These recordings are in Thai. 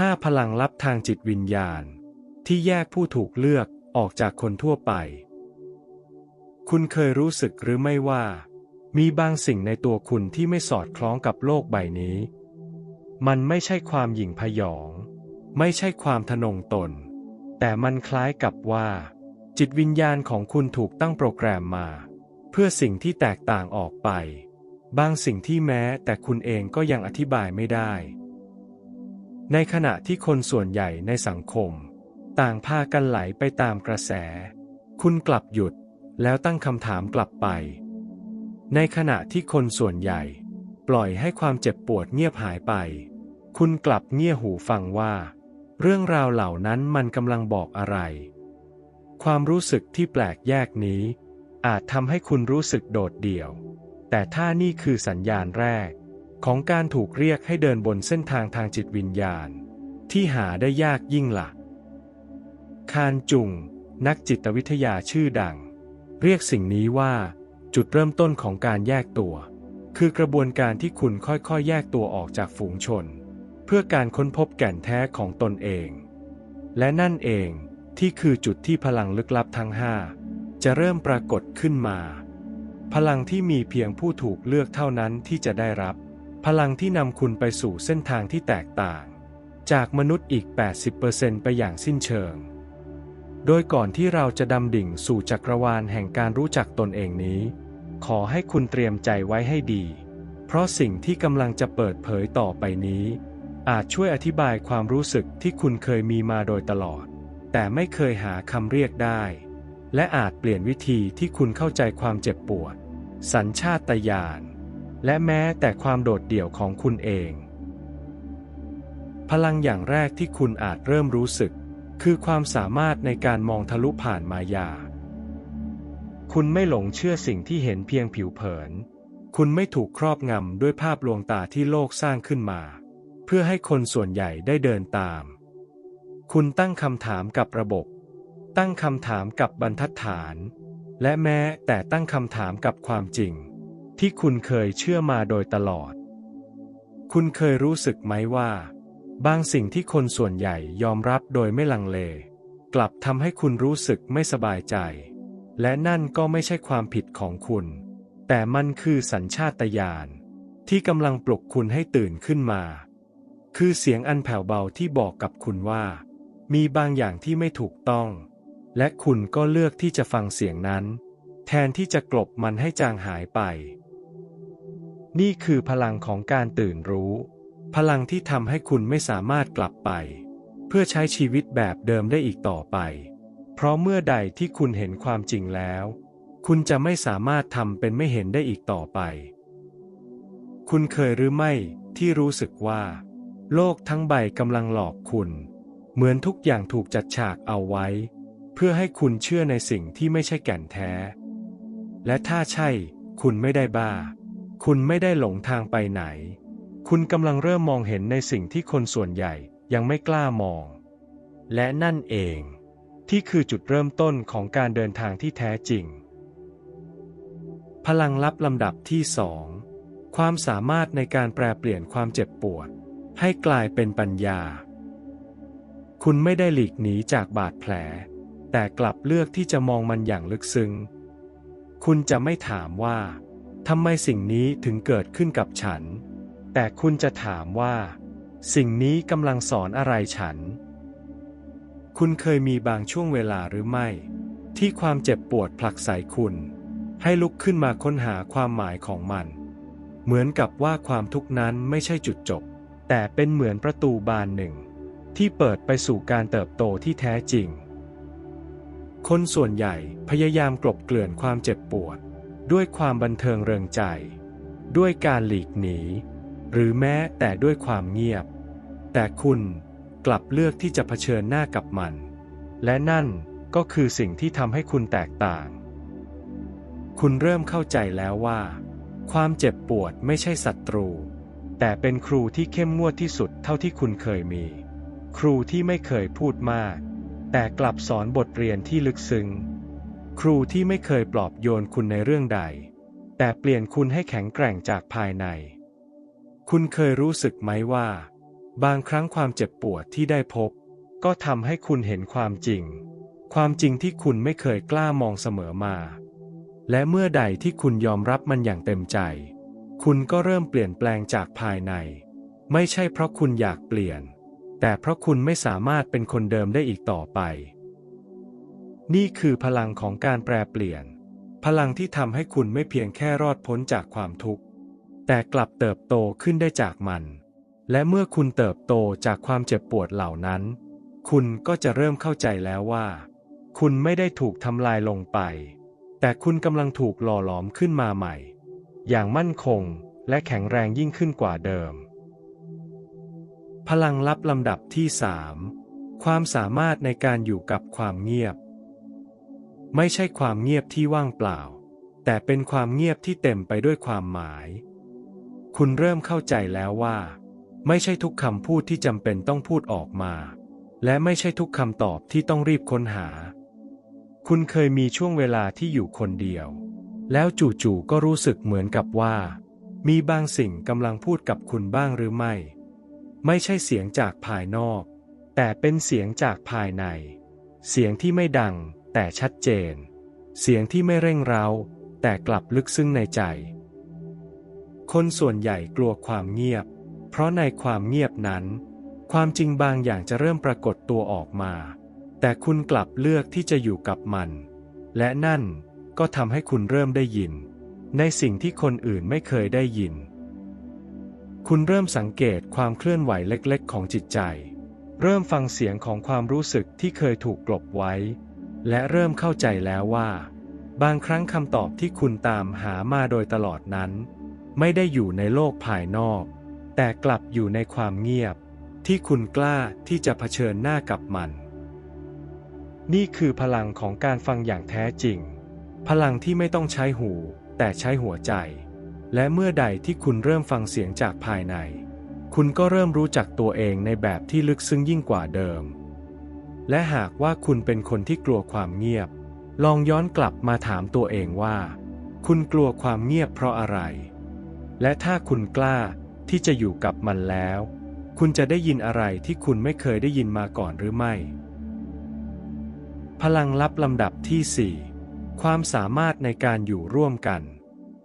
5. พลังลับทางจิตวิญญาณ ที่แยกผู้ถูกเลือกออกจากคนทั่วไป คุณเคยรู้สึกหรือไม่ว่า มีบางสิ่งในตัวคุณที่ไม่สอดคล้องกับโลกใบนี้ มันไม่ใช่ความหยิ่งพยอง ไม่ใช่ความทะนงตน แต่มันคล้ายกับว่า จิตวิญญาณของคุณถูกตั้งโปรแกรมมา เพื่อสิ่งที่แตกต่างออกไป บางสิ่งที่แม้แต่คุณเองก็ยังอธิบายไม่ได้ ในขณะที่คนส่วนใหญ่ในสังคม ต่างพากันไหลไปตามกระแส คุณกลับหยุดแล้วตั้งคำถามกลับไป ในขณะที่คนส่วนใหญ่ ปล่อยให้ความเจ็บปวดเงียบหายไป คุณกลับเงี่ยหูฟังว่า เรื่องราวเหล่านั้นมันกำลังบอกอะไร ความรู้สึกที่แปลกแยกนี้ อาจทำให้คุณรู้สึกโดดเดี่ยว แต่ถ้านี่คือสัญญาณแรก ของการถูกเรียกให้เดินบนเส้นทางทางจิตวิญญาณ ที่หาได้ยากยิ่งหลักคานจุง นักจิตวิทยาชื่อดัง เรียกสิ่งนี้ว่า จุดเริ่มต้นของการแยกตัว คือกระบวนการที่คุณค่อยๆ แยกตัวออกจากฝูงชน เพื่อการค้นพบแก่นแท้ของตนเอง และนั่นเองที่คือจุดที่พลังลึกลับทั้งห้าจะเริ่มปรากฏขึ้นมา พลังที่มีเพียงผู้ถูกเลือกเท่านั้นที่จะได้รับ พลังที่นำคุณไปสู่เส้นทางที่แตกต่าง จากมนุษย์อีก 80%ไปอย่างสิ้นเชิง โดยก่อนที่เราจะดำดิ่งสู่จักรวาลแห่งการรู้จักตนเองนี้ ขอให้คุณเตรียมใจไว้ให้ดี เพราะสิ่งที่กำลังจะเปิดเผยต่อไปนี้ อาจช่วยอธิบายความรู้สึกที่คุณเคยมีมาโดยตลอด แต่ไม่เคยหาคำเรียกได้ และอาจเปลี่ยนวิธีที่คุณเข้าใจความเจ็บปวด สัญชาตญาณ และแม้แต่ความโดดเดี่ยวของคุณเอง พลังอย่างแรกที่คุณอาจเริ่มรู้สึก คือความสามารถในการมองทะลุผ่านมายา คุณไม่หลงเชื่อสิ่งที่เห็นเพียงผิวเผิน คุณไม่ถูกครอบงำด้วยภาพลวงตาที่โลกสร้างขึ้นมา เพื่อให้คนส่วนใหญ่ได้เดินตาม คุณตั้งคำถามกับระบบ ตั้งคำถามกับบรรทัดฐาน และแม้แต่ตั้งคำถามกับความจริง ที่คุณเคยเชื่อมาโดยตลอด คุณเคยรู้สึกไหมว่า บางสิ่งที่คนส่วนใหญ่ยอมรับโดยไม่ลังเล กลับทำให้คุณรู้สึกไม่สบายใจ และนั่นก็ไม่ใช่ความผิดของคุณ แต่มันคือสัญชาตญาณที่กำลังปลุกคุณให้ตื่นขึ้นมา คือเสียงอันแผ่วเบาที่บอกกับคุณว่า มีบางอย่างที่ไม่ถูกต้อง และคุณก็เลือกที่จะฟังเสียงนั้น แทนที่จะกลบมันให้จางหายไป นี่คือพลังของการตื่นรู้ พลังที่ทำให้คุณไม่สามารถกลับไป เพื่อใช้ชีวิตแบบเดิมได้อีกต่อไป เพราะเมื่อใดที่คุณเห็นความจริงแล้ว คุณจะไม่สามารถทำเป็นไม่เห็นได้อีกต่อไป คุณเคยหรือไม่ที่รู้สึกว่า โลกทั้งใบกำลังหลอกคุณ เหมือนทุกอย่างถูกจัดฉากเอาไว้ เพื่อให้คุณเชื่อในสิ่งที่ไม่ใช่แก่นแท้ และถ้าใช่ คุณไม่ได้บ้า คุณไม่ได้หลงทางไปไหน คุณกำลังเริ่มมองเห็นในสิ่งที่คนส่วนใหญ่ยังไม่กล้ามอง และนั่นเอง ที่คือจุดเริ่มต้นของการเดินทางที่แท้จริง พลังลับลำดับที่สองความสามารถในการแปลเปลี่ยนความเจ็บปวด ให้กลายเป็นปัญญา คุณไม่ได้หลีกหนีจากบาดแผล แต่กลับเลือกที่จะมองมันอย่างลึกซึ้ง คุณจะไม่ถามว่า ทำไมสิ่งนี้ถึงเกิดขึ้นกับฉัน แต่คุณจะถามว่า สิ่งนี้กำลังสอนอะไรฉัน คุณเคยมีบางช่วงเวลาหรือไม่ ที่ความเจ็บปวดผลักไสคุณ ให้ลุกขึ้นมาค้นหาความหมายของมัน เหมือนกับว่าความทุกข์นั้นไม่ใช่จุดจบ แต่เป็นเหมือนประตูบานหนึ่ง ที่เปิดไปสู่การเติบโตที่แท้จริง คนส่วนใหญ่พยายามกลบเกลื่อนความเจ็บปวด ด้วยความบันเทิงเริงใจ ด้วยการหลีกหนี หรือแม้แต่ด้วยความเงียบ แต่คุณกลับเลือกที่จะเผชิญหน้ากับมัน และนั่นก็คือสิ่งที่ทำให้คุณแตกต่าง คุณเริ่มเข้าใจแล้วว่า ความเจ็บปวดไม่ใช่ศัตรู แต่เป็นครูที่เข้มงวดที่สุดเท่าที่คุณเคยมี ครูที่ไม่เคยพูดมาก แต่กลับสอนบทเรียนที่ลึกซึ้ง ครูที่ไม่เคยปลอบโยนคุณในเรื่องใด แต่เปลี่ยนคุณให้แข็งแกร่งจากภายใน คุณเคยรู้สึกไหมว่า บางครั้งความเจ็บปวดที่ได้พบ ก็ทำให้คุณเห็นความจริง ความจริงที่คุณไม่เคยกล้ามองเสมอมา และเมื่อใดที่คุณยอมรับมันอย่างเต็มใจ คุณก็เริ่มเปลี่ยนแปลงจากภายใน ไม่ใช่เพราะคุณอยากเปลี่ยน แต่เพราะคุณไม่สามารถเป็นคนเดิมได้อีกต่อไป นี่คือพลังของการแปรเปลี่ยน พลังที่ทำให้คุณไม่เพียงแค่รอดพ้นจากความทุกข์ แต่กลับเติบโตขึ้นได้จากมัน และเมื่อคุณเติบโตจากความเจ็บปวดเหล่านั้น คุณก็จะเริ่มเข้าใจแล้วว่า คุณไม่ได้ถูกทำลายลงไป แต่คุณกำลังถูกหล่อหลอมขึ้นมาใหม่ อย่างมั่นคงและแข็งแรงยิ่งขึ้นกว่าเดิม พลังลับลำดับที่สามความสามารถในการอยู่กับความเงียบ ไม่ใช่ความเงียบที่ว่างเปล่า แต่เป็นความเงียบที่เต็มไปด้วยความหมาย คุณเริ่มเข้าใจแล้วว่า ไม่ใช่ทุกคำพูดที่จำเป็นต้องพูดออกมา และไม่ใช่ทุกคำตอบที่ต้องรีบค้นหา คุณเคยมีช่วงเวลาที่อยู่คนเดียว แล้วจู่ๆก็รู้สึกเหมือนกับว่า มีบางสิ่งกำลังพูดกับคุณบ้างหรือไม่ ไม่ใช่เสียงจากภายนอก แต่เป็นเสียงจากภายใน เสียงที่ไม่ดัง แต่ชัดเจน เสียงที่ไม่เร่งเร้า แต่กลับลึกซึ้งในใจ คนส่วนใหญ่กลัวความเงียบ เพราะในความเงียบนั้น ความจริงบางอย่างจะเริ่มปรากฏตัวออกมา แต่คุณกลับเลือกที่จะอยู่กับมัน และนั่นก็ทำให้คุณเริ่มได้ยิน ในสิ่งที่คนอื่นไม่เคยได้ยิน คุณเริ่มสังเกตความเคลื่อนไหวเล็กๆ ของจิตใจ เริ่มฟังเสียงของความรู้สึกที่เคยถูกกลบไว้ และเริ่มเข้าใจแล้วว่า บางครั้งคำตอบที่คุณตามหามาโดยตลอดนั้น ไม่ได้อยู่ในโลกภายนอก แต่กลับอยู่ในความเงียบ ที่คุณกล้าที่จะเผชิญหน้ากับมัน นี่คือพลังของการฟังอย่างแท้จริง พลังที่ไม่ต้องใช้หู แต่ใช้หัวใจ และเมื่อใดที่คุณเริ่มฟังเสียงจากภายใน คุณก็เริ่มรู้จักตัวเองในแบบที่ลึกซึ้งยิ่งกว่าเดิม และหากว่าคุณเป็นคนที่กลัวความเงียบ ลองย้อนกลับมาถามตัวเองว่า คุณกลัวความเงียบเพราะอะไร และถ้าคุณกล้าที่จะอยู่กับมันแล้ว คุณจะได้ยินอะไรที่คุณไม่เคยได้ยินมาก่อนหรือไม่ พลังลับลำดับที่สี่ความสามารถในการอยู่ร่วมกัน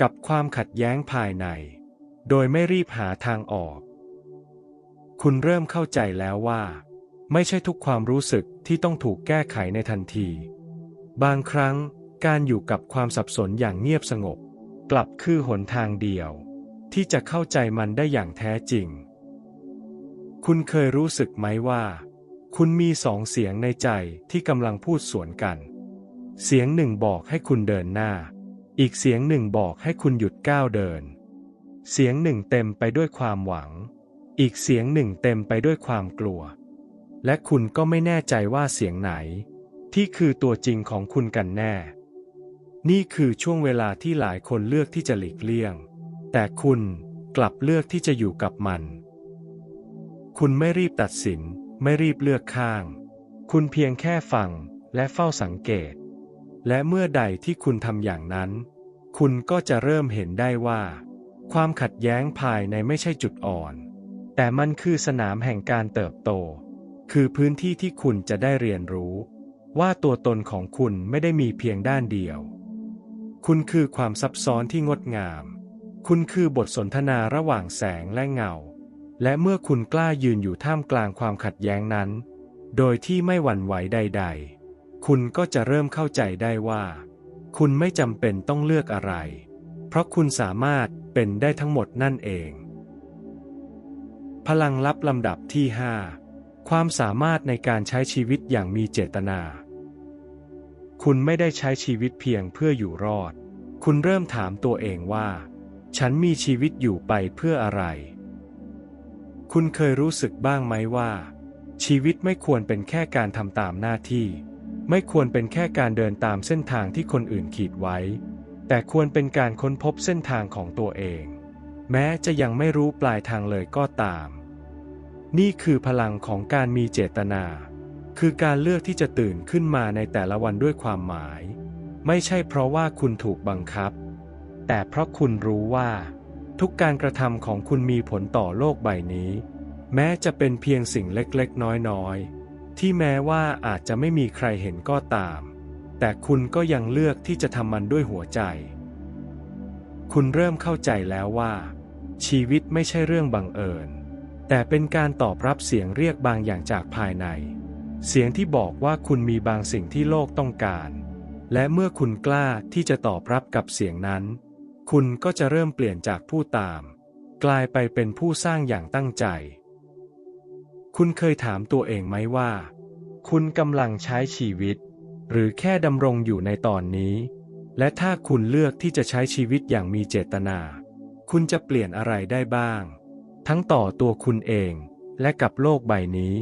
กับความขัดแย้งภายใน โดยไม่รีบหาทางออก คุณเริ่มเข้าใจแล้วว่า ไม่ใช่ทุกความรู้สึกที่ต้องถูกแก้ไขในทันที บางครั้งการอยู่กับความสับสนอย่างเงียบสงบ กลับคือหนทางเดียว ที่จะเข้าใจมันได้อย่างแท้จริง คุณเคยรู้สึกไหมว่า คุณมีสองเสียงในใจที่กำลังพูดสวนกัน เสียงหนึ่งบอกให้คุณเดินหน้า อีกเสียงหนึ่งบอกให้คุณหยุดก้าวเดิน เสียงหนึ่งเต็มไปด้วยความหวัง อีกเสียงหนึ่งเต็มไปด้วยความกลัว และคุณก็ไม่แน่ใจว่าเสียงไหน ที่คือตัวจริงของคุณกันแน่ นี่คือช่วงเวลาที่หลายคนเลือกที่จะหลีกเลี่ยง แต่คุณกลับเลือกที่จะอยู่กับมัน คุณไม่รีบตัดสิน ไม่รีบเลือกข้าง คุณเพียงแค่ฟังและเฝ้าสังเกต และเมื่อใดที่คุณทำอย่างนั้น คุณก็จะเริ่มเห็นได้ว่า ความขัดแย้งภายในไม่ใช่จุดอ่อน แต่มันคือสนามแห่งการเติบโต คือพื้นที่ที่คุณจะได้เรียนรู้ ว่าตัวตนของคุณไม่ได้มีเพียงด้านเดียว คุณคือความซับซ้อนที่งดงาม คุณคือบทสนทนาระหว่างแสงและเงา และเมื่อคุณกล้ายืนอยู่ท่ามกลางความขัดแย้งนั้น โดยที่ไม่หวั่นไหวใด ๆ คุณก็จะเริ่มเข้าใจได้ว่า คุณไม่จำเป็นต้องเลือกอะไร เพราะคุณสามารถเป็นได้ทั้งหมดนั่นเอง พลังลับลำดับที่5 ความสามารถในการใช้ชีวิตอย่างมีเจตนา คุณไม่ได้ใช้ชีวิตเพียงเพื่ออยู่รอด คุณเริ่มถามตัวเองว่า ฉันมีชีวิตอยู่ไปเพื่ออะไร คุณเคยรู้สึกบ้างไหมว่า ชีวิตไม่ควรเป็นแค่การทำตามหน้าที่ ไม่ควรเป็นแค่การเดินตามเส้นทางที่คนอื่นขีดไว้ แต่ควรเป็นการค้นพบเส้นทางของตัวเอง แม้จะยังไม่รู้ปลายทางเลยก็ตาม นี่คือพลังของการมีเจตนา คือการเลือกที่จะตื่นขึ้นมาในแต่ละวันด้วยความหมาย ไม่ใช่เพราะว่าคุณถูกบังคับ แต่เพราะคุณรู้ว่า ทุกการกระทำของคุณมีผลต่อโลกใบนี้ แม้จะเป็นเพียงสิ่งเล็กๆ น้อยๆ ที่แม้ว่าอาจจะไม่มีใครเห็นก็ตาม แต่คุณก็ยังเลือกที่จะทำมันด้วยหัวใจ คุณเริ่มเข้าใจแล้วว่า ชีวิตไม่ใช่เรื่องบังเอิญ แต่เป็นการตอบรับเสียงเรียกบางอย่างจากภายใน เสียงที่บอกว่าคุณมีบางสิ่งที่โลกต้องการ และเมื่อคุณกล้าที่จะตอบรับกับเสียงนั้น คุณก็จะเริ่มเปลี่ยนจากผู้ตาม กลายไปเป็นผู้สร้างอย่างตั้งใจ คุณเคยถามตัวเองไหมว่า คุณกำลังใช้ชีวิต หรือแค่ดำรงอยู่ในตอนนี้ และถ้าคุณเลือกที่จะใช้ชีวิตอย่างมีเจตนา คุณจะเปลี่ยนอะไรได้บ้าง ทั้งต่อตัวคุณเองและกับโลกใบนี้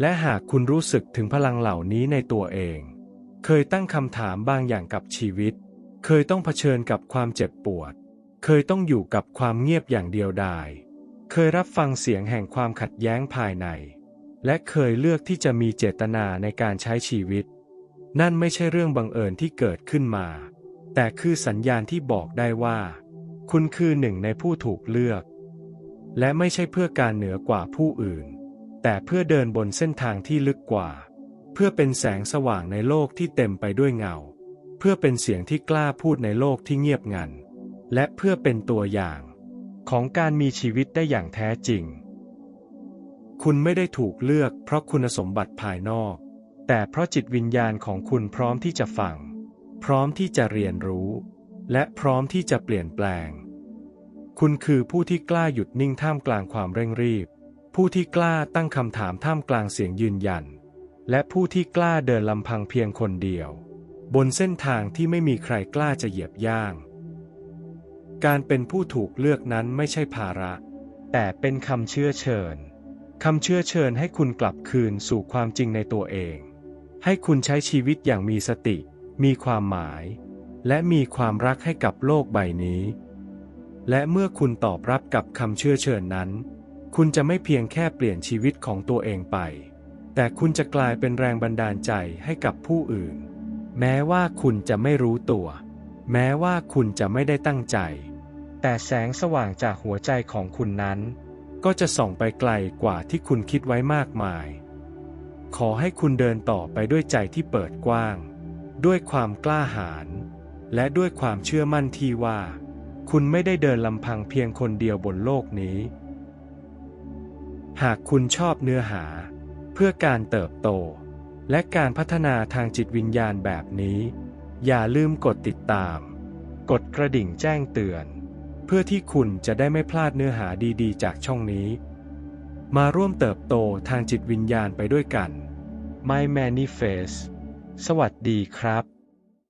และหากคุณรู้สึกถึงพลังเหล่านี้ในตัวเอง เคยตั้งคำถามบางอย่างกับชีวิต เคยต้องเผชิญกับความเจ็บปวด เคยต้องอยู่กับความเงียบอย่างเดียวดายเคยรับฟังเสียงแห่งความขัดแย้งภายใน และเคยเลือกที่จะมีเจตนาในการใช้ชีวิต นั่นไม่ใช่เรื่องบังเอิญที่เกิดขึ้นมา แต่คือสัญญาณที่บอกได้ว่า คุณคือหนึ่งในผู้ถูกเลือก และไม่ใช่เพื่อการเหนือกว่าผู้อื่น แต่เพื่อเดินบนเส้นทางที่ลึกกว่า เพื่อเป็นแสงสว่างในโลกที่เต็มไปด้วยเงา เพื่อเป็นเสียงที่กล้าพูดในโลกที่เงียบงัน และเพื่อเป็นตัวอย่าง ของการมีชีวิตได้อย่างแท้จริง คุณไม่ได้ถูกเลือกเพราะคุณสมบัติภายนอก แต่เพราะจิตวิญญาณของคุณพร้อมที่จะฟัง พร้อมที่จะเรียนรู้ และพร้อมที่จะเปลี่ยนแปลง คุณคือผู้ที่กล้าหยุดนิ่งท่ามกลางความเร่งรีบ ผู้ที่กล้าตั้งคำถามท่ามกลางเสียงยืนยัน และผู้ที่กล้าเดินลำพังเพียงคนเดียว บนเส้นทางที่ไม่มีใครกล้าจะเหยียบย่าง การเป็นผู้ถูกเลือกนั้นไม่ใช่ภาระ แต่เป็นคำเชื่อเชิญคำเชื่อเชิญให้คุณกลับคืนสู่ความจริงในตัวเอง ให้คุณใช้ชีวิตอย่างมีสติ มีความหมาย และมีความรักให้กับโลกใบนี้ และเมื่อคุณตอบรับกับคำเชื่อเชิญนั้น คุณจะไม่เพียงแค่เปลี่ยนชีวิตของตัวเองไป แต่คุณจะกลายเป็นแรงบันดาลใจให้กับผู้อื่น แม้ว่าคุณจะไม่รู้ตัว แม้ว่าคุณจะไม่ได้ตั้งใจ แต่แสงสว่างจากหัวใจของคุณนั้น ก็จะส่องไปไกลกว่าที่คุณคิดไว้มากมาย ขอให้คุณเดินต่อไปด้วยใจที่เปิดกว้าง ด้วยความกล้าหาญ และด้วยความเชื่อมั่นที่ว่า คุณไม่ได้เดินลำพังเพียงคนเดียวบนโลกนี้ หากคุณชอบเนื้อหา เพื่อการเติบโต และการพัฒนาทางจิตวิญญาณแบบนี้ อย่าลืมกดติดตาม กดกระดิ่งแจ้งเตือน เพื่อที่คุณจะได้ไม่พลาดเนื้อหาดีๆ จากช่องนี้ มาร่วมเติบโตทางจิตวิญญาณไปด้วยกัน My Manifest สวัสดีครับ